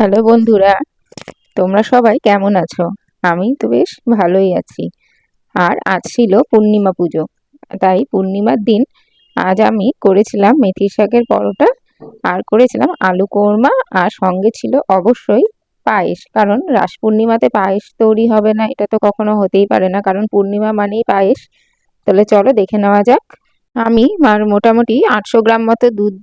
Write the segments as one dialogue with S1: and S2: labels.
S1: Hello বন্ধুরা, তোমরা সবাই কেমন আছো? আমি তো বেশ ভালোই আছি। আর আজ ছিল পূর্ণিমা পুজো, তাই পূর্ণিমার দিন আজ আমি করেছিলাম মেথি শাকের পরোটা আর করেছিলাম আলু কোরমা আর সঙ্গে ছিল অবশ্যই পায়েস, কারণ রাস পূর্ণিমাতে পায়েস তৈরি হবে না, এটা তো কখনো হতেই পারে না, কারণ পূর্ণিমা মানেই পায়েস। তাহলে চলো দেখে নেওয়া যাক। আমি আর মোটামুটি আটশো গ্রাম মতো দুধ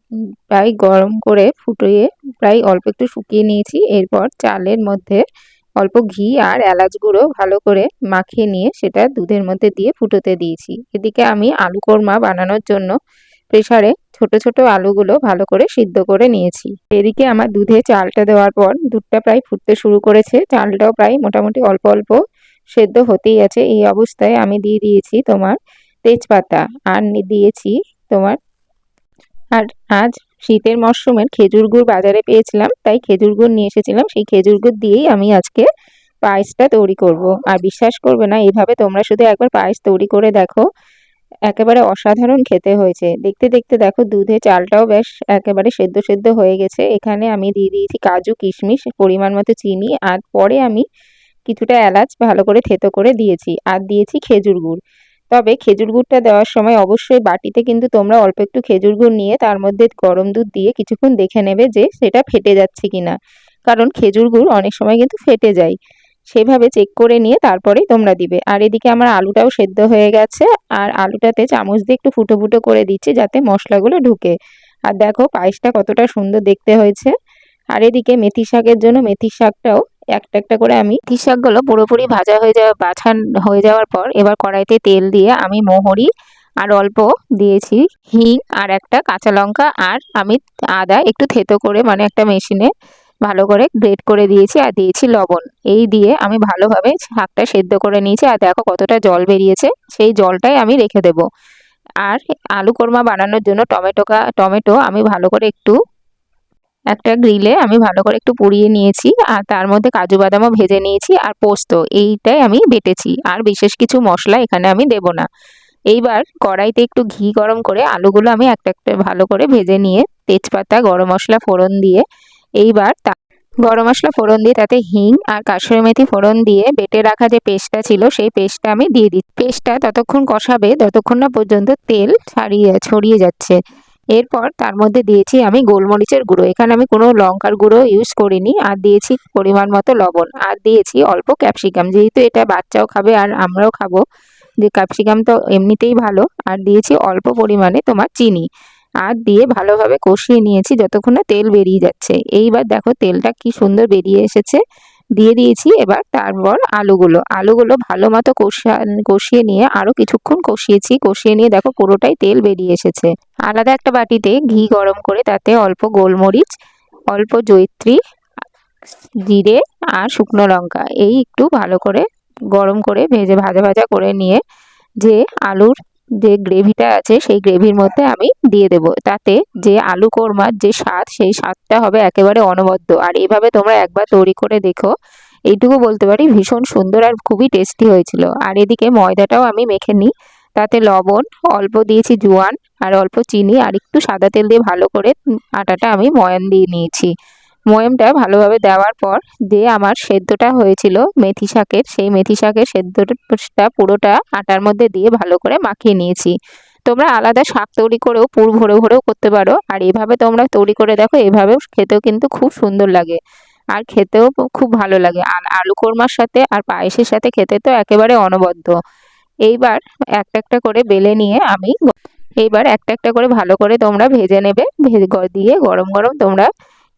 S1: প্রায় গরম করে ফুটিয়ে প্রায় অল্প একটু শুকিয়ে নিয়েছি। এরপর চালের মধ্যে অল্প ঘি আর এলাচ গুঁড়ো ভালো করে মাখিয়ে নিয়ে সেটা দুধের মধ্যে দিয়ে ফুটোতে দিয়েছি। এদিকে আমি আলু কোরমা বানানোর জন্য প্রেসারে ছোট ছোট আলুগুলো ভালো করে সিদ্ধ করে নিয়েছি। এদিকে আমার দুধে চালটা দেওয়ার পর দুধটা প্রায় ফুটতে শুরু করেছে। চালটাও প্রায় মোটামুটি অল্প অল্প সেদ্ধ হতেই আছে। এই অবস্থায় আমি দিয়ে দিয়েছি তোমার তেজপাতা আর দিয়েছি তোমার। আর আজ শীতের মরশুমের খেজুর গুড় বাজারে পেয়েছিলাম, তাই খেজুর গুড় নিয়ে এসেছিলাম। সেই খেজুর গুড় দিয়েই আমি আজকে পায়েসটা তৈরি করব। আর বিশ্বাস করবে না এইভাবে তোমরা শুধু একবার পায়েস তৈরি করে দেখো। একেবারে অসাধারণ খেতে হয়েছে। দেখতে দেখতে দেখো, দুধে চালটাও বেশ একেবারে সেদ্ধ সেদ্ধ হয়ে গেছে। এখানে আমি দিয়ে দিয়েছি কাজু, কিশমিশ, পরিমাণ মতো চিনি, আর পরে আমি কিছুটা এলাচ ভালো করে থেতো করে দিয়েছি। আর দিয়েছি খেজুর গুড়। তবে খেজুর গুড়টা দেওয়ার সময় অবশ্যই বাটিতে কিন্তু তোমরা অল্প একটু খেজুর গুড় নিয়ে তার মধ্যে গরম দুধ দিয়ে কিছুক্ষণ দেখে নেবে যে সেটা ফেটে যাচ্ছে কিনা। কারণ খেজুর গুড় অনেক সময় কিন্তু ফেটে যায়। সেভাবে চেক করে নিয়ে তারপরেই তোমরা দিবে। আর এদিকে আমার আলুটাও সেদ্ধ হয়ে গেছে। আর আলুটাতে চামচ দিয়ে একটু ফুটো ফুটো করে দিচ্ছি যাতে মশলাগুলো ঢুকে। আর দেখো পায়েসটা কতটা সুন্দর দেখতে হয়েছে। আর এদিকে মেথি শাকের জন্য মেথি শাকটাও একটা একটা করে আমি মেথি শাকগুলো পুরোপুরি ভাজা হয়ে যাওয়া, বাছান হয়ে যাওয়ার পর এবার কড়াইতে তেল দিয়ে আমি মোহরি আর অল্প দিয়েছি হিং আর একটা কাঁচা লঙ্কা আর আমি আদা একটু থেতো করে মানে একটা মেশিনে ভালো করে গ্রেট করে দিয়েছি আর দিয়েছি লবণ। এই দিয়ে আমি ভালোভাবে শাকটা সেদ্ধ করে নিয়েছি আর দেখো কতটা জল বেরিয়েছে, সেই জলটাই আমি রেখে দেব। আর আলু কোরমা বানানোর জন্য টমেটো টমেটো আমি ভালো করে একটু একটা গ্রিলে আমি ভালো করে একটু পুড়িয়ে নিয়েছি, আর তার মধ্যে কাজু বাদামও ভেজে নিয়েছি আর পোস্ত, এইটাই আমি বেটেছি। আর বিশেষ কিছু মশলা এখানে আমি দেব না। এইবার কড়াইতে একটু ঘি গরম করে আলুগুলো আমি একটা একটা ভালো করে ভেজে নিয়ে তেজপাতা, গরম মশলা ফোড়ন দিয়ে এইবার তা গরম মশলা ফোড়ন দিয়ে তাতে হিং আর কাশ্মীর মেথি ফোড়ন দিয়ে বেটে রাখা যে পেস্টটা ছিল সেই পেস্টটা আমি দিয়ে দিই পেস্টটা ততক্ষণ কষাবে, ততক্ষণ না পর্যন্ত তেল ছাড়িয়ে, ছড়িয়ে যাচ্ছে। এরপর তার মধ্যে দিয়েছি আমি গোলমরিচের গুঁড়ো। এখানে আমি কোনো লঙ্কার গুঁড়ো ইউজ করিনি, আর দিয়েছি পরিমাণ মতো লবণ। আর দিয়েছি অল্প ক্যাপসিকাম যেহেতু এটা বাচ্চাও খাবে আর আমরাও খাব, যে ক্যাপসিকাম তো এমনিতেই ভালো, আর দিয়েছি অল্প পরিমাণে তোমার চিনি। আর দিয়ে ভালোভাবে কষিয়ে নিয়েছি যতক্ষণ না তেল বেরিয়ে যাচ্ছে। এইবার দেখো তেলটা কি সুন্দর বেরিয়ে এসেছে। দিয়ে দিয়েছি। এবার তারপর আলুগুলো। আলুগুলো ভালো মতো কষা কষিয়ে নিয়ে আরও কিছুক্ষণ কষিয়েছি। কষিয়ে নিয়ে দেখো পুরোটাই তেল বেরিয়ে এসেছে। আলাদা একটা বাটিতে ঘি গরম করে তাতে অল্প গোলমরিচ, অল্প জৈত্রী জিরে আর শুকনো লঙ্কা। এই একটু ভালো করে গরম করে ভেজে ভাজা ভাজা করে নিয়ে যে আলুর যে গ্রেভিটা আছে, সেই গ্রেভির মধ্যে আমি দিয়ে দেব। তাতে যে আলু কোরমার যে স্বাদ, সেই স্বাদটা হবে একেবারে অনবদ্য। আর এভাবে তোমরা একবার তৈরি করে দেখো। এইটুকু বলতে পারি, ভীষণ সুন্দর আর খুবই টেস্টি হয়েছিল। আর এদিকে ময়দাটাও আমি মেখে নিই। তাতে লবণ, অল্প দিয়েছি জোয়ান আর অল্প চিনি আর একটু সাদা তেল দিয়ে ভালো করে আটাটা আমি ময়ান দিয়ে নিয়েছি। ময়মটা ভালোভাবে দেওয়ার পর যে আমার সেদ্ধটা হয়েছিল মেথি শাকের। সেই মেথি শাকের সেদ্ধটা পুরোটা আটার মধ্যে দিয়ে ভালো করে মাখিয়ে নিয়েছি। তোমরা আলাদা শাক তৈরি করেও পুর ভরে ভরেও করতে পারো। আর এভাবে তোমরা তৈরি করে দেখো, এভাবেও খেতেও কিন্তু খুব সুন্দর লাগে। আর খেতেও খুব ভালো লাগে। আর আলু কোরমার সাথে আর পায়েসের সাথে খেতে তো একেবারে অনবদ্য। এইবার একটা একটা করে বেলে নিয়ে আমি এইবার একটা একটা করে ভালো করে তোমরা ভেজে নেবে। ভেজে দিয়ে গরম গরম তোমরা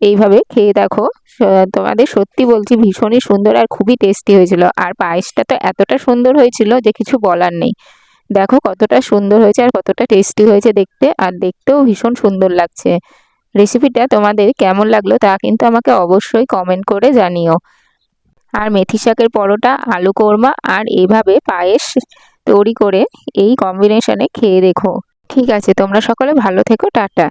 S1: এইভাবে খেয়ে দেখো তোমাদের সত্যি বলছি ভীষণই সুন্দর আর খুবই টেস্টি হয়েছিল। আর পায়েসটা তো এতটা সুন্দর হয়েছিল যে কিছু বলার নেই। দেখো কতটা সুন্দর হয়েছে আর কতটা টেস্টি হয়েছে দেখতে, আর দেখতেও ভীষণ সুন্দর লাগছে। রেসিপিটা তোমাদের কেমন লাগল তা কিন্তু আমাকে অবশ্যই কমেন্ট করে জানিও। আর মেথি শাকের পরোটা, আলু কোরমা আর এইভাবে পায়েস তৈরি করে এই কম্বিনেশনে খেয়ে দেখো। ঠিক আছে, তোমরা সকলে ভালো থেকো, টাটা।